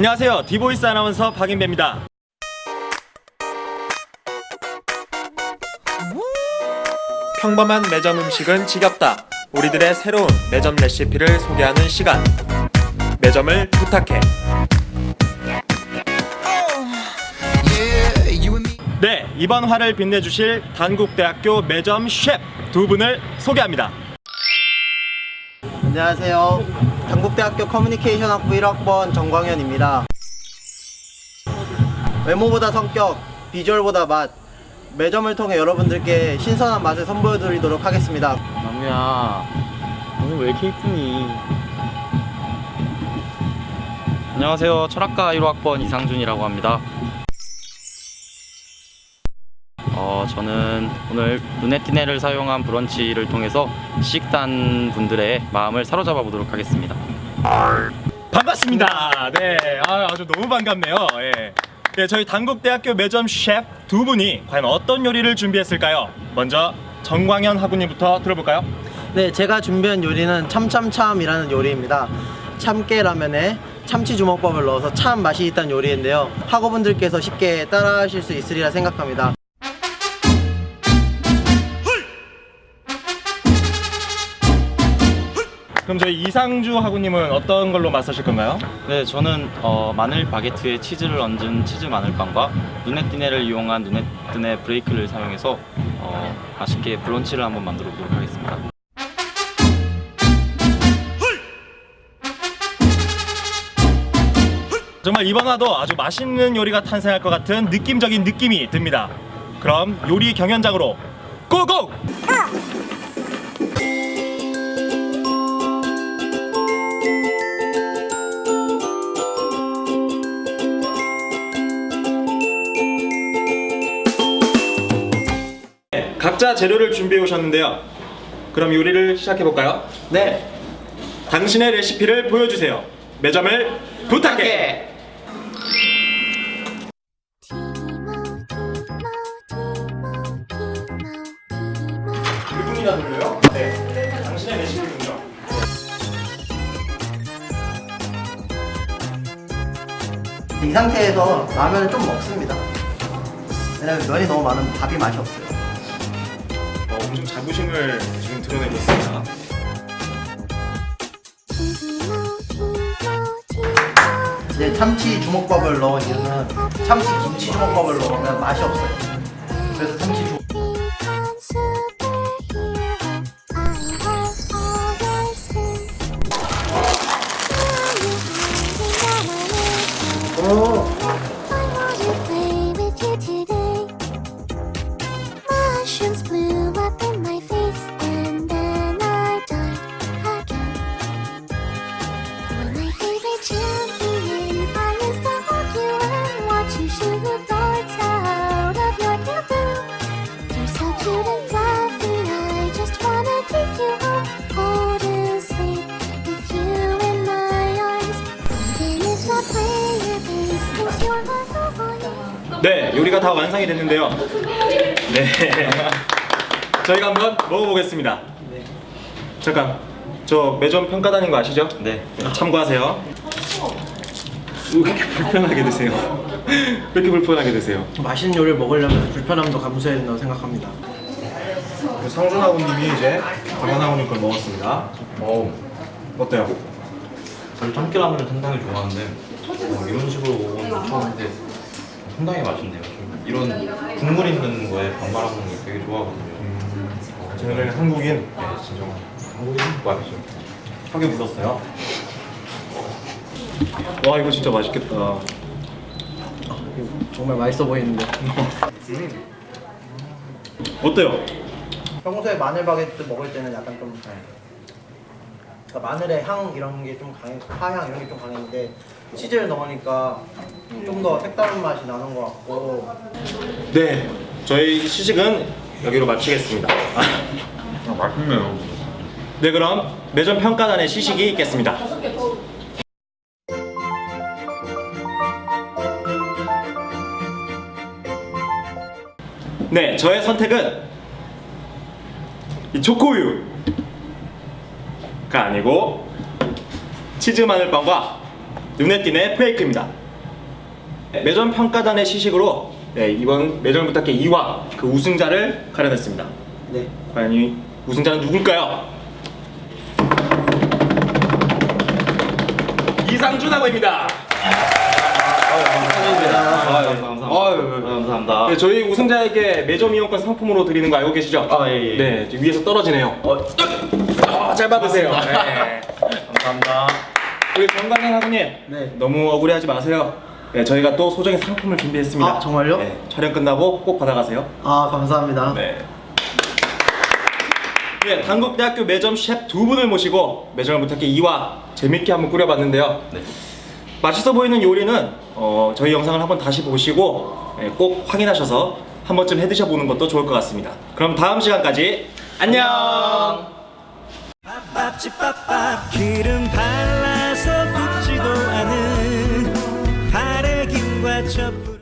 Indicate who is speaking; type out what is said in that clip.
Speaker 1: 안녕하세요. 디보이스 아나운서 박인배입니다. 평범한 매점 음식은 지겹다. 우리들의 새로운 매점 레시피를 소개하는 시간. 매점을 부탁해. 네, 이번 화를 빛내주실 단국대학교 매점 셰프 두 분을 소개합니다.
Speaker 2: 안녕하세요. 당국대학교 커뮤니케이션 학부 1학번 정광현입니다. 외모보다 성격, 비주얼보다 맛. 매점을 통해 여러분들께 신선한 맛을 선보여드리도록 하겠습니다.
Speaker 3: 나무야 오늘 왜 이렇게 이쁘니? 안녕하세요 철학과 1호 학번 이상준이라고 합니다 어, 저는 오늘 루네티네를 사용한 브런치를 통해서 식단 분들의 마음을 사로잡아 보도록 하겠습니다
Speaker 1: 반갑습니다. 네, 아, 아주 너무 반갑네요. 예. 네, 저희 단국대학교 매점 셰프 두 분이 과연 어떤 요리를 준비했을까요? 먼저 정광현 학우님부터 들어볼까요?
Speaker 2: 네, 제가 준비한 요리는 참참참이라는 요리입니다. 참깨 라면에 참치 주먹밥을 넣어서 참 맛이 있다는 요리인데요. 학우분들께서 쉽게 따라하실 수 있으리라 생각합니다.
Speaker 1: 그럼 저희 이상주 학우님은 어떤 걸로 맛하실 건가요?
Speaker 3: 네 저는 어, 마늘 바게트에 치즈를 얹은 치즈 마늘빵과 루네티네를 이용한 루네티네 브레이크를 사용해서 어, 맛있게 브런치를 한번 만들어 보도록 하겠습니다
Speaker 1: 정말 이번 화도 아주 맛있는 요리가 탄생할 것 같은 느낌적인 느낌이 듭니다. 그럼 요리 경연장으로 고고! 각자 재료를 준비해 오셨는데요. 그럼 요리를 시작해 볼까요?
Speaker 2: 네,
Speaker 1: 당신의 레시피를 보여주세요. 매점을 부탁해. 그분이나 돌려요? 네. 당신의 레시피군요.
Speaker 2: 이 상태에서 라면을 좀 먹습니다. 왜냐면 면이 너무 많으면 밥이 맛이 없어요.
Speaker 1: 어, 엄청 자부심을 지금 드러내고 있습니다.
Speaker 2: 이제 참치 주먹밥을 넣은 이유는 참치 김치 주먹밥을 넣으면 맛이 없어요. 그래서 참치 주 오.
Speaker 1: 네, 요리가 다 완성이 됐는데요. 네. 저희가 한번 먹어보겠습니다. 잠깐, 저 매점 평가단인 거 아시죠?
Speaker 3: 네
Speaker 1: 참고하세요. 왜 이렇게 불편하게 드세요? 왜 이렇게 불편하게 드세요?
Speaker 2: 맛있는 요리를 먹으려면 불편함도 감수해야 된다고 생각합니다.
Speaker 1: 상준아우님이 이제 강현아우님 걸 먹었습니다. 어우, 어때요?
Speaker 3: 저는 참깨라면을 상당히 좋아하는데 어, 이런 식으로 먹어본 건 처음인데 상당히 맛있네요. 좀 이런 국물 있는 거에 밥 말아 먹는 거 되게 좋아하거든요.
Speaker 1: 저희는 한국인
Speaker 3: 네, 진짜 한국인 맛이죠.
Speaker 1: 턱에 묻었어요. 와, 이거 진짜 맛있겠다.
Speaker 2: 정말 맛있어 보이는데.
Speaker 1: 어때요?
Speaker 2: 평소에 마늘 바게트 먹을 때는 약간 좀 그러니까 마늘의 향 이런 게 좀 강해, 파향 이런 게 좀 강했는데 치즈를 넣으니까 좀 더 색다른 맛이 나는 것 같고
Speaker 1: 네, 저희 시식은 여기로 마치겠습니다.
Speaker 4: 아, 맛있네요.
Speaker 1: 네, 그럼 매점 평가단의 시식이 있겠습니다. 네, 저의 선택은 이 초코우유 가 아니고 치즈 마늘빵과 눈에 띄네 브레이크입니다. 네, 매점 평가단의 시식으로 네, 이번 매점 부탁해 2화 그 우승자를 가려냈습니다.
Speaker 2: 네.
Speaker 1: 과연 이 우승자는 누굴까요? 이상준 학원입니다. 아유,
Speaker 3: 감사합니다.
Speaker 1: 네, 저희 우승자에게 매점 이용권 상품으로 드리는 거 알고 계시죠?
Speaker 3: 아, 예, 예.
Speaker 1: 네, 지금 위에서 떨어지네요. 어, 아, 잘 받으세요. 네.
Speaker 3: 감사합니다.
Speaker 1: 우리 정관현 학우님,
Speaker 2: 네.
Speaker 1: 너무 억울해하지 마세요. 네, 저희가 또 소정의 상품을 준비했습니다.
Speaker 2: 아, 정말요?
Speaker 1: 네, 촬영 끝나고 꼭 받아가세요.
Speaker 2: 아 감사합니다.
Speaker 1: 네. 네, 단국대학교 매점 셰프 두 분을 모시고 매점을 부탁해 2화 재밌게 한번 꾸려봤는데요.
Speaker 3: 네.
Speaker 1: 맛있어 보이는 요리는 어, 저희 영상을 한번 다시 보시고 네, 꼭 확인하셔서 한 번쯤 해드셔 보는 것도 좋을 것 같습니다. 그럼 다음 시간까지 안녕.
Speaker 5: 찌빠빠 기름 발라서 굽지도 않은 바래김과 첩불.